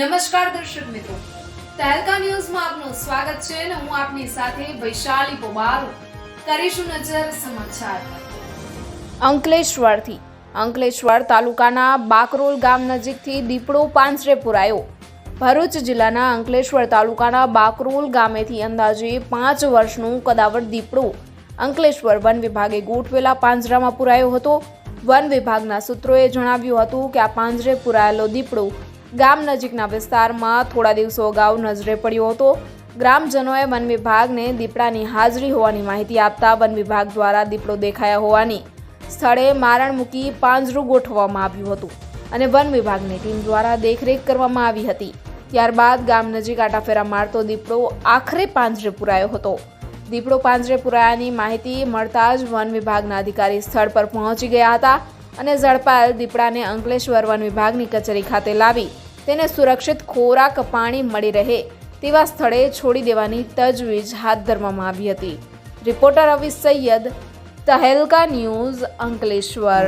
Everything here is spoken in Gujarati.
નમસ્કાર દર્શક મિત્રો. તહેલકા ન્યૂઝમાં આપનું સ્વાગત છે અને હું આપની સાથે વૈશાલી પોબારો કરીશું નજર સમાચાર. અંકલેશ્વરથી. અંકલેશ્વર તાલુકાના બાકરોલ ગામ નજીકથી દીપડો પાંજરે પુરાયો. ભરૂચ જિલ્લાના અંકલેશ્વર તાલુકાના બાકરોલ ગામેથી અંદાજે પાંચ વર્ષનું કદાવર દીપડો અંકલેશ્વર વન વિભાગે ગોઠવેલા પાંજરામાં પુરાયો હતો. વન વિભાગના સૂત્રોએ જણાવ્યું હતું કે આ પાંજરે પુરાયેલો દીપડો ગામ નજીકના વિસ્તારમાં થોડા દિવસો અગાઉ નજરે પડ્યો હતો. ગ્રામજનોએ વન વિભાગને દીપડાની હાજરી હોવાની માહિતી આપતા વન વિભાગ દ્વારા દીપડો દેખાયા હોવાની સ્થળે મારણ મૂકી પાંજરું ગોઠવવામાં આવ્યું હતું અને વન વિભાગની ટીમ દ્વારા દેખરેખ કરવામાં આવી હતી. ત્યારબાદ ગામ નજીક આટાફેરા મારતો દીપડો આખરે પાંજરે પુરાયો હતો. દીપડો પાંજરે પુરાયાની માહિતી મળતા જ વન વિભાગના અધિકારી સ્થળ પર પહોંચી ગયા હતા. અને ઝડપાયેલ દીપડાને અંકલેશ્વર વન વિભાગની કચેરી ખાતે લાવી તેને સુરક્ષિત ખોરાક, પાણી મળી રહે તેવા સ્થળે છોડી દેવાની તજવીજ હાથ ધરવામાં આવી હતી. Reporter Avi Sayed, Tehelka news, Ankleshwar.